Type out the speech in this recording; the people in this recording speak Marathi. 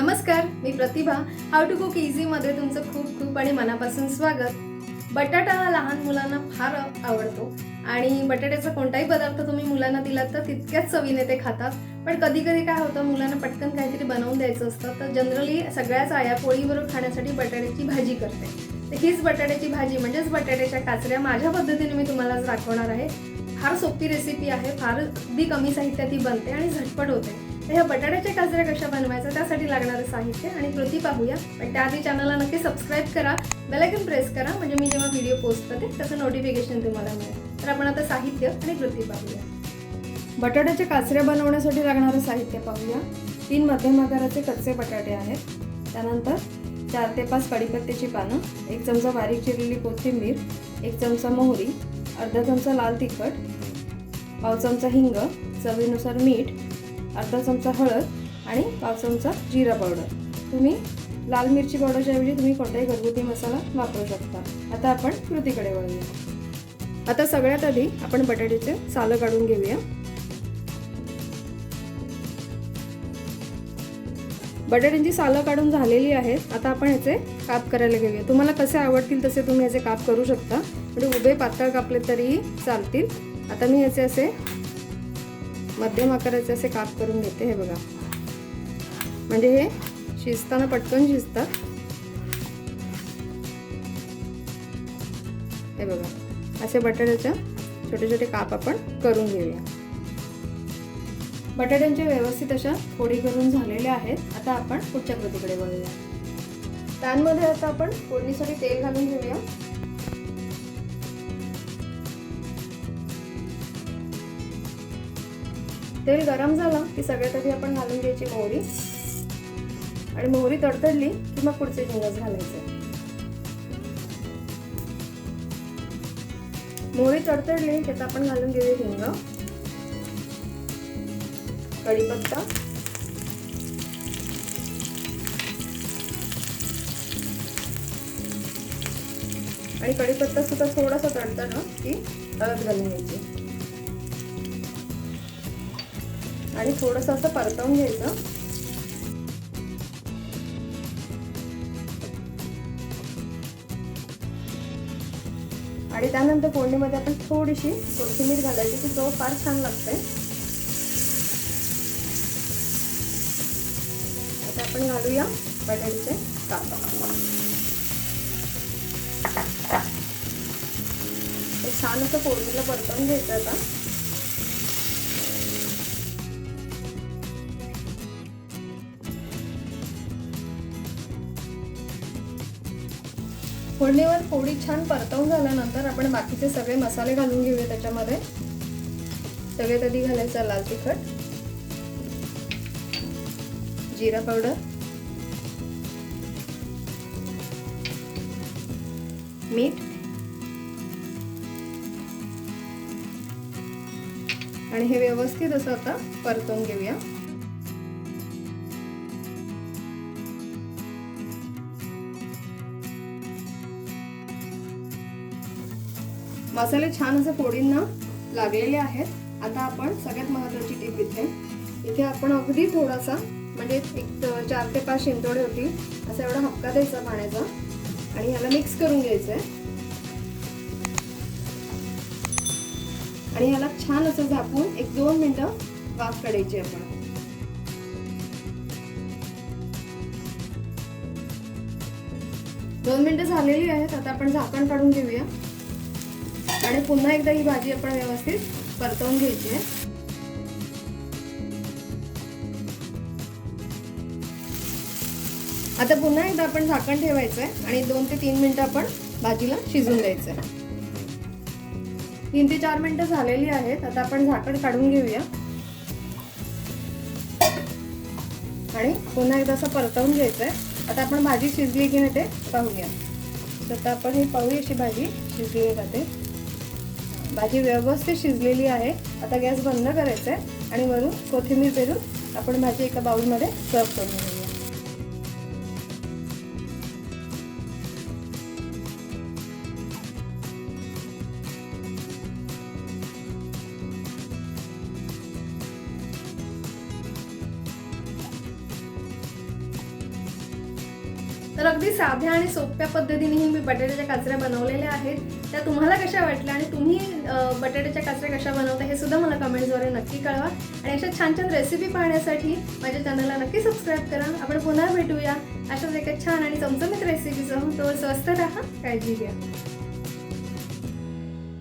नमस्कार मी प्रतिभा. हाऊ टू कुक इझीमध्ये तुमचं खूप खूप आणि मनापासून स्वागत. बटाटा हा लहान मुलांना फार आवडतो आणि बटाट्याचा कोणताही पदार्थ तुम्ही मुलांना दिलात तर तितक्याच चवीने ते खातात. पण कधी कधी काय होतं मुलांना पटकन काहीतरी बनवून द्यायचं असतं तर जनरली सगळ्याच आया पोळीबरोबर खाण्यासाठी बटाट्याची भाजी करते. तर हीच बटाट्याची भाजी म्हणजेच बटाट्याच्या काचऱ्या माझ्या पद्धतीने मी तुम्हाला आज दाखवणार आहे. फार सोपी रेसिपी आहे फार अगदी कमी साहित्यात ती बनते आणि झटपट होते. तर ह्या बटाट्याच्या काजऱ्या कशा बनवायच्या त्यासाठी लागणारं साहित्य आणि कृती पाहूया. पण त्याआधी चॅनलला नक्की सबस्क्राईब करा बेलायकन प्रेस करा. म्हणजे मी जेव्हा व्हिडिओ पोस्ट करते त्याचं नोटिफिकेशन तुम्हाला मिळेल. तर आपण आता साहित्य आणि कृती पाहूया. बटाट्याच्या काचऱ्या बनवण्यासाठी लागणारं साहित्य पाहूया. तीन मध्यम आकाराचे कच्चे बटाटे आहेत. त्यानंतर चार ते पाच कडीपत्त्याची पानं एक चमचा बारीक चिरलेली कोथिंबीर एक चमचा मोहरी अर्धा चमचा लाल तिखट पाव चमचा हिंग चवीनुसार मीठ अर्धा चमचा हळद आणि पाव चमचा जिरा पावडर. तुम्ही लाल मिरची पावडरच्या ऐवजी तुम्ही कोणताही घरगुती मसाला वापरू शकता. आता आपण कृतीकडे वळूया. आता सगळ्यात आधी आपण बटाट्याचे सालं काढून घेऊया. बटाट्यांची सालं काढून झालेली आहेत. आता आपण ह्याचे काप करायला घेऊया. तुम्हाला कसे आवडतील तसे तुम्ही ह्याचे काप करू शकता. म्हणजे उभे पातळ कापले तरीही चालतील. आता मी ह्याचे असे मध्यम आकाराचे असे काप करून घेते हे बघा. म्हणजे हे शिजताना पटकन शिजतात हे बघा. असे बटाट्याच्या छोटे छोटे काप आपण करून घेऊया. बटाट्यांच्या व्यवस्थित अशा फोडी करून झालेल्या आहेत. आता आपण पुढच्या कृतीकडे वळूया. पॅनमध्ये आता आपण फोडणीसाठी तेल घालून घेऊया. तेल गरम झालं की सगळ्यात आधी आपण घालून घ्यायची मोहरी. आणि मोहरी तडतडली की मग पुढचे जिंगस घालायचे. मोहरी तडतडली त्यात आपण घालून घेऊया हिंग कढीपत्ता. आणि कढीपत्ता सुद्धा थोडासा तडतडला की हळद घालून घ्यायची. आणि थोडंसं असं परतवून घ्यायचं. आणि त्यानंतर फोडणीमध्ये आपण थोडीशी कोथिंबीर घालायची ती चव फार छान लागते. आता आपण घालूया बटाट्याचे काप छान असं फोडणीला परतवून घ्यायचं आता. फोडणीवर फोडी छान परतवून झाल्यानंतर आपण बाकीचे सगळे मसाले घालून घेऊया त्याच्यामध्ये. सगळ्यात आधी घालायचा? लाल तिखट. जिरा पावडर. मीठ. आणि हे व्यवस्थित असं आता परतवून घेऊया. मसाले छान असे फोडींना लागलेले आहेत. आता आपण सगळ्यात महत्वाची टीप इथे. इथे आपण अगदी थोडासा म्हणजे एक चार ते पाच शिंतोडे होती असा एवढा हक्का द्यायचा पाण्याचा. आणि ह्याला मिक्स करून घ्यायचंय. आणि ह्याला छान असं झाकून एक दोन मिनिटं वाफ काढायची आपण. दोन मिनिटं झालेली आहेत. आता आपण झाकण काढून घेऊया. आणि पुन्हा एकदा ही भाजी आपण व्यवस्थित परतवून घ्यायची आहे. आता पुन्हा एकदा आपण झाकण ठेवायचं आहे आणि दोन ते तीन मिनिटं आपण भाजीला शिजून द्यायचं आहे. तीन ते चार मिनिटं झालेली आहेत. आता आपण झाकण काढून घेऊया. आणि पुन्हा एकदा असं परतवून घ्यायचं आहे. आता आपण भाजी शिजली की नाही ते पाहूया. तर आता आपण ही पाहूया अशी भाजी शिजली जाते भाजी व्यवस्थित शिजलेली आहे. आता गॅस बंद करायचा आहे आणि वरून कोथिंबीर पेरून आपण भाजी एका बाउलमध्ये सर्व करून घेऊया. अगदी साध्या आणि सोप्या पद्धतीनेही मी बटाट्याच्या काचऱ्या बनवलेल्या आहेत. त्या तुम्हाला कशा वाटल्या आणि तुम्ही बटाट्याच्या काचऱ्या कशा बनवता हे सुद्धा मला कमेंट्सद्वारे नक्की कळवा. आणि अशा छान छान रेसिपी पाहण्यासाठी माझ्या चॅनलला नक्की सबस्क्राईब करा. आपण पुन्हा भेटूया. अशाच एका छान आणि चमचमीत रेसिपीसह तो स्वस्त राहा. काळजी घ्या.